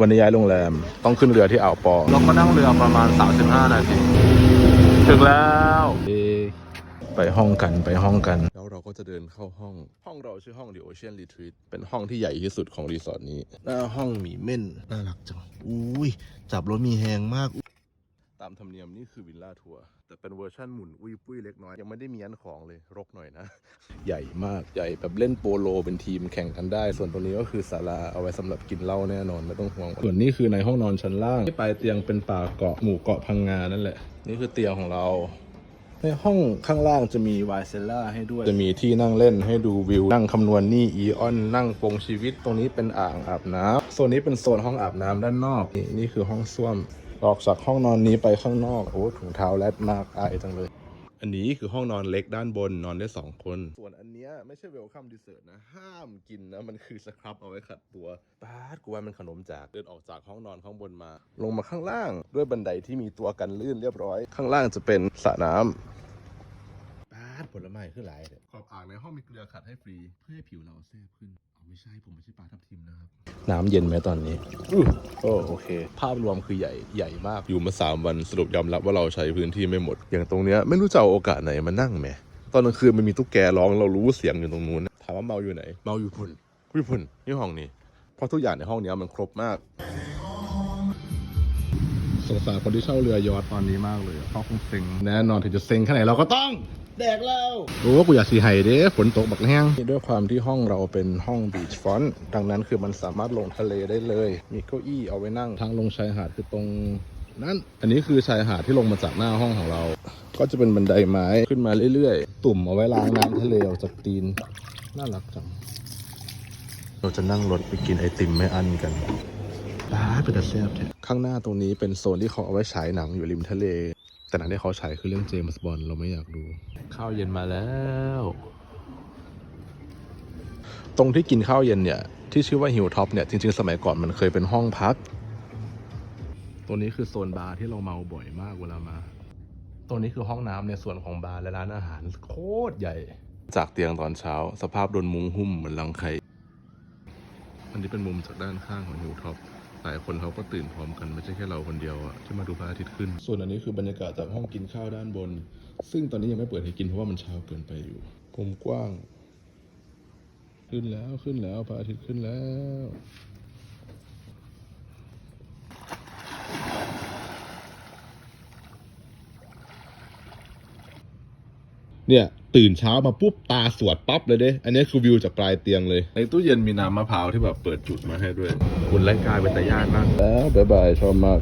วันนี้ย้ายโรงแรมต้องขึ้นเรือที่อ่าวปอเราก็นั่งเรือประมาณ 35 นาที ถึงแล้วเอ๊ะไปห้องกันไปห้องกัน แล้วเราก็จะเดินเข้าห้อง ห้องเราชื่อห้อง The Ocean Retreat เป็นห้องที่ใหญ่ที่สุดของรีสอร์ทนี้ หน้าห้องมีเม่น น่ารักจัง อุ้ยจับรถมีแหงมากตามธรรมเนียมนี่คือวิลล่าทัวร์แต่เป็นเวอร์ชั่นหมุนอุ้ยปุ้ยเล็กน้อย ยังไม่ได้มียันของเลยรกหน่อยนะ ใหญ่มากใหญ่แบบเล่นโปโลเป็นทีมแข่งกันได้ ส่วนตรงนี้ก็คือศาลาเอาไว้สำหรับกินเหล้าแน่นอนไม่ต้องห่วง ส่วนนี้คือในห้องนอนชั้นล่างที่ปลายเตียงเป็นป่าเกาะหมู่เกาะพังงานั่นแหละ นี่คือเตียงของเราในห้องข้างล่างจะมีวายเซลล่าให้ด้วย จะมีที่นั่งเล่นให้ดูวิว นั่งคำนวณหนี่อีออน นั่งปงชีวิต ตรงนี้เป็นอ่างอาบน้ำโซนนี้เป็นโซนห้องอาบน้ำด้านนอก นี่นี่คือห้องส้วม ออกจากห้องนอนนี้ไปข้างนอก โอ้ถุงเท้าแรดมากอายจังเลย อันนี้คือห้องนอนเล็กด้านบนนอนได้2คน ส่วนอันเนี้ยไม่ใช่เวลคัมดิเซอร์นะ ห้ามกินนะ มันคือสครับเอาไว้ขัดตัวป้าดกูว่ามันขนมจากเดินออกจากห้องนอนข้างบนมา ลงมาข้างล่างด้วยบันไดที่มีตัวกันลื่นเรียบร้อย ข้างล่างจะเป็นสระน้ำป้า ดผลไม้คือหลายขอบอ่างในห้องมีเกลือขัดให้ฟรี เพื่อให้ผิวเราแซ่บขึ้นเอาไม่ใช่ผมไม่ใช่ปลาทับทิมนะครับ น้ำเย็นไหมตอนนี้อู้โอ้โอเค ภาพรวมคือใหญ่ใหญ่มาก อยู่มาสามวันสรุปยอมรับว่าเราใช้พื้นที่ไม่หมด อย่างตรงเนี้ยไม่รู้จะเอาโอกาสไหนมานั่งแหมตอนกลางคืนมันมีตุ๊กแกร้องเรารู้เสียงอยู่ตรงนู้นถามว่าเมาอยู่ไหน เมาอยู่พุ่นวิพุ่นนี่ห้องนี้เพราะทุกอย่างในห้องเนี้ยมันครบมาก สงสารคนที่เช่าเรือยอทตอนนี้มากเลยเขาคงเซ็งแน่นอนถึงจะเซ็งแค่ไหนเราก็ต้องแดกเราโอ้กูอยากสีไห้เด้ฝนตกบักแห้งด้วยความที่ห้องเราเป็นห้องบีชฟอนต์ดังนั้นคือมันสามารถลงทะเลได้เลย มีเก้าอี้เอาไว้นั่งทางลงชายหาดคือตรงนั้นอันนี้คือชายหาดที่ลงมาจากหน้าห้องของเรา ก็จะเป็นบันไดไม้ขึ้นมาเรื่อยๆ ตุ่มเอาไว้ล้างน้ำทะเลออกจากตีน น่ารักจัง เราจะนั่งรถไปกินไอติมไม่อั้นกัน ร้าเป็นแต่แซ่บข้างหน้าตรงนี้เป็นโซนที่เขาเอาไว้ฉายหนังอยู่ริมทะเล แต่หนังที่เขาฉายคือเรื่องเจมส์บอนด์เราไม่อยากดูข้าวเย็นมาแล้ว ตรงที่กินข้าวเย็นเนี่ย ที่ชื่อว่าฮิวท็อปเนี่ย จริงๆ สมัยก่อนมันเคยเป็นห้องพัก ตัวนี้คือโซนบาร์ที่เราเมาบ่อยมากเวลามา ตัวนี้คือห้องน้ำในส่วนของบาร์และร้านอาหารโคตรใหญ่ จากเตียงตอนเช้า สภาพโดนมุ้งหุ้มเหมือนรังไข่ อันนี้เป็นมุมจากด้านข้างของฮิวท็อปหลายคนเขาก็ตื่นพร้อมกันไม่ใช่แค่เราคนเดียวอะที่มาดูพระอาทิตย์ขึ้น ส่วนอันนี้คือบรรยากาศจากห้องกินข้าวด้านบน ซึ่งตอนนี้ยังไม่เปิดให้กินเพราะว่ามันเช้าเกินไปอยู่กลมกว้าง ขึ้นแล้วขึ้นแล้วพระอาทิตย์ขึ้นแล้วเนี่ย ตื่นเช้ามาปุ๊บตาสวดปั๊บเลยเด้ อันนี้คือวิวจากปลายเตียงเลย ในตู้เย็นมีน้ำมะพร้าวที่แบบเปิดจุดมาให้ด้วยคุณไล่กายเป็นตาย่านมากแล้วบายบายชอบมาก